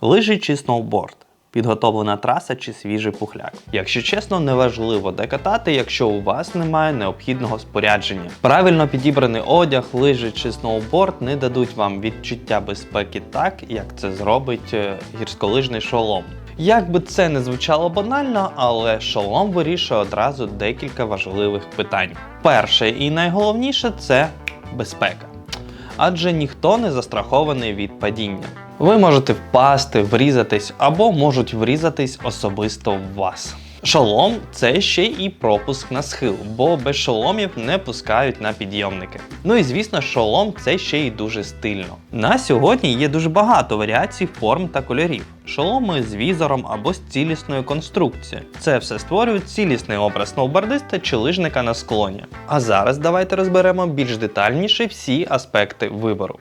Лижі чи сноуборд. Підготовлена траса чи свіжий пухляк. Якщо чесно, неважливо де катати, якщо у вас немає необхідного спорядження. Правильно підібраний одяг, лижі чи сноуборд не дадуть вам відчуття безпеки так, як це зробить е, гірськолижний шолом. Як би це не звучало банально, але шолом вирішує одразу декілька важливих питань. Перше і найголовніше це безпека. Адже ніхто не застрахований від падіння. Ви можете впасти, врізатись або можуть врізатись особисто в вас. Шолом це ще і пропуск на схил, бо без шоломів не пускають на підйомники. Ну і звісно, шолом це ще й дуже стильно. На сьогодні є дуже багато варіацій форм та кольорів. Шоломи з візором або з цілісною конструкцією. Це все створює цілісний образ сноубордиста чи лижника на склоні. А зараз давайте розберемо більш детальніше всі аспекти вибору.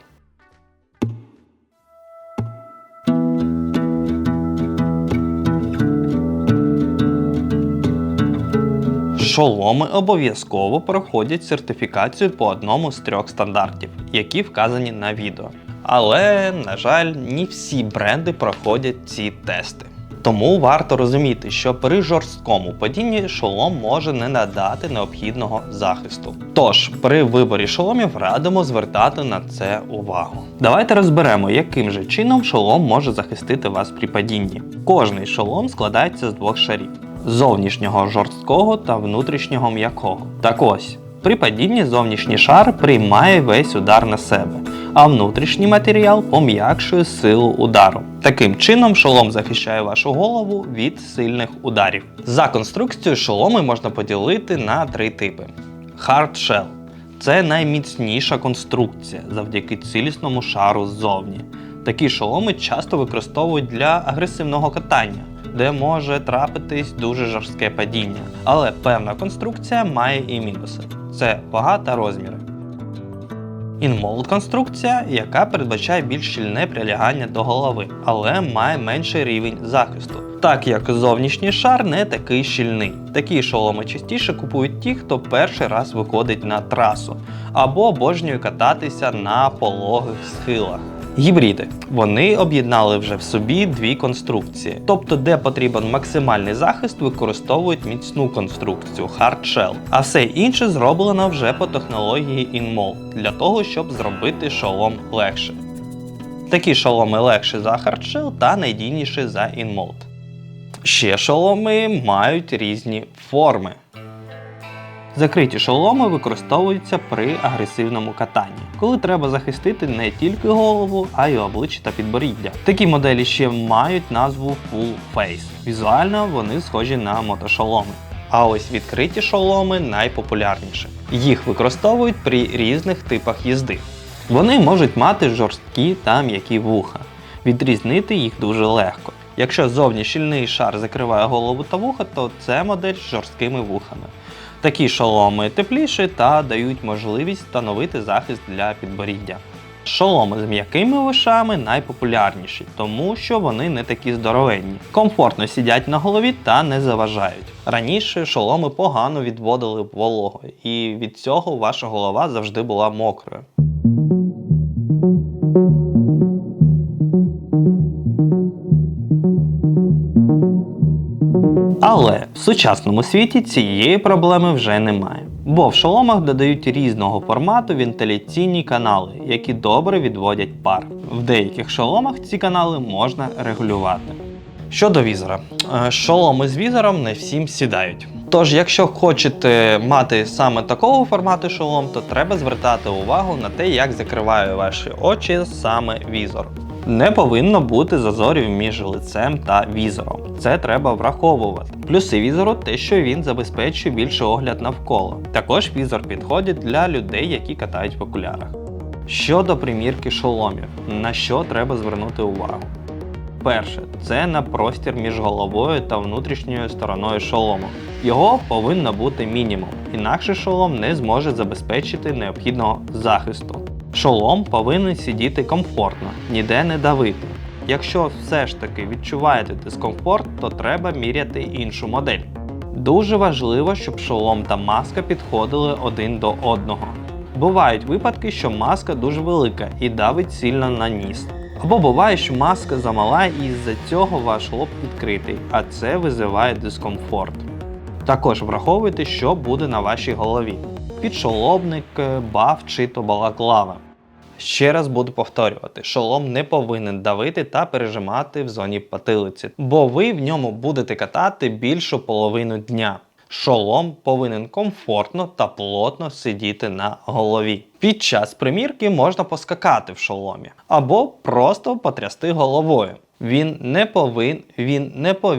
Шоломи обов'язково проходять сертифікацію по одному з трьох стандартів, які вказані на відео. Але, на жаль, не всі бренди проходять ці тести. Тому варто розуміти, що при жорсткому падінні шолом може не надати необхідного захисту. Тож, при виборі шоломів радимо звертати на це увагу. Давайте розберемо, яким же чином шолом може захистити вас при падінні. Кожний шолом складається з двох шарів зовнішнього жорсткого та внутрішнього м'якого. Так ось, при падінні зовнішній шар приймає весь удар на себе, а внутрішній матеріал пом'якшує силу удару. Таким чином, шолом захищає вашу голову від сильних ударів. За конструкцією шоломи можна поділити на три типи: Hard Shell це найміцніша конструкція завдяки цілісному шару ззовні. Такі шоломи часто використовують для агресивного катання, де може трапитись дуже жорстке падіння. Але певна конструкція має і мінуси: це вага та розміри. Інмолд конструкція, яка передбачає більш щільне прилягання до голови, але має менший рівень захисту, так як зовнішній шар не такий щільний. Такі шоломи частіше купують ті, хто перший раз виходить на трасу, або обожнює кататися на пологих схилах. Гібриди вони об'єднали вже в собі дві конструкції. Тобто, де потрібен максимальний захист, використовують міцну конструкцію Hard Shell, а все інше зроблено вже по технології InMold для того, щоб зробити шолом легше. Такі шоломи легші за Shell та надійніші за InMold. Ще шоломи мають різні форми. Закриті шоломи використовуються при агресивному катанні, коли треба захистити не тільки голову, а й обличчя та підборіддя. Такі моделі ще мають назву Full Face. Візуально вони схожі на мотошоломи. А ось відкриті шоломи найпопулярніші. Їх використовують при різних типах їзди. Вони можуть мати жорсткі та м'які вуха. Відрізнити їх дуже легко. Якщо зовні щільний шар закриває голову та вуха, то це модель з жорсткими вухами. Такі шоломи тепліші та дають можливість встановити захист для підборіддя. Шоломи з м'якими вушами найпопулярніші, тому що вони не такі здоровенні, комфортно сидять на голові та не заважають. Раніше шоломи погано відводили вологу, і від цього ваша голова завжди була мокрою. Але в сучасному світі цієї проблеми вже немає. Бо в шоломах додають різного формату вентиляційні канали, які добре відводять пар. В деяких шоломах ці канали можна регулювати. Щодо візора, Е, шоломи з візором не всім сідають. Тож, якщо хочете мати саме такого формату шолом, то треба звертати увагу на те, як закриває ваші очі саме візор. Не повинно бути зазорів між лицем та візором. Це треба враховувати. Плюси візору те, що він забезпечує більший огляд навколо. Також візор підходить для людей, які катають в окулярах. Щодо примірки шоломів, на що треба звернути увагу? Перше, це на простір між головою та внутрішньою стороною шолому. Його повинно бути мінімум, інакше шолом не зможе забезпечити необхідного захисту. Шолом повинен сидіти комфортно, ніде не давити. Якщо все ж таки відчуваєте дискомфорт, то треба міряти іншу модель. Дуже важливо, щоб шолом та маска підходили один до одного. Бувають випадки, що маска дуже велика і давить сильно на ніс. Або буває, що маска замала і з-за цього ваш лоб відкритий, а це визиває дискомфорт. Також враховуйте, що буде на вашій голові: підшолобник, е, баф чи то балаклава. Ще раз буду повторювати: шолом не повинен давити та пережимати в зоні потилиці, бо ви в ньому будете катати більшу половину дня. Шолом повинен комфортно та плотно сидіти на голові. Під час примірки можна поскакати в шоломі або просто потрясти головою. Він не повин, він не пов,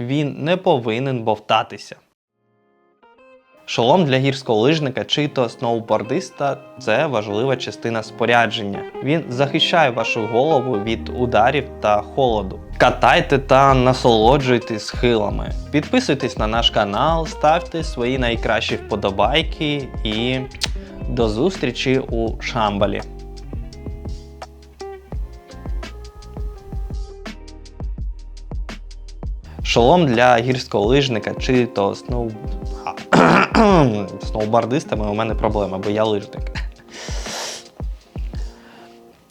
він не повинен бовтатися. Шолом для гірськолижника чи то сноубордиста це важлива частина спорядження. Він захищає вашу голову від ударів та холоду. Катайте та насолоджуйтесь схилами. Підписуйтесь на наш канал, ставте свої найкращі вподобайки і до зустрічі у Шамбалі. Шолом для гірськолижника чи то сноу... сноубордистами у мене проблема, бо я лижник.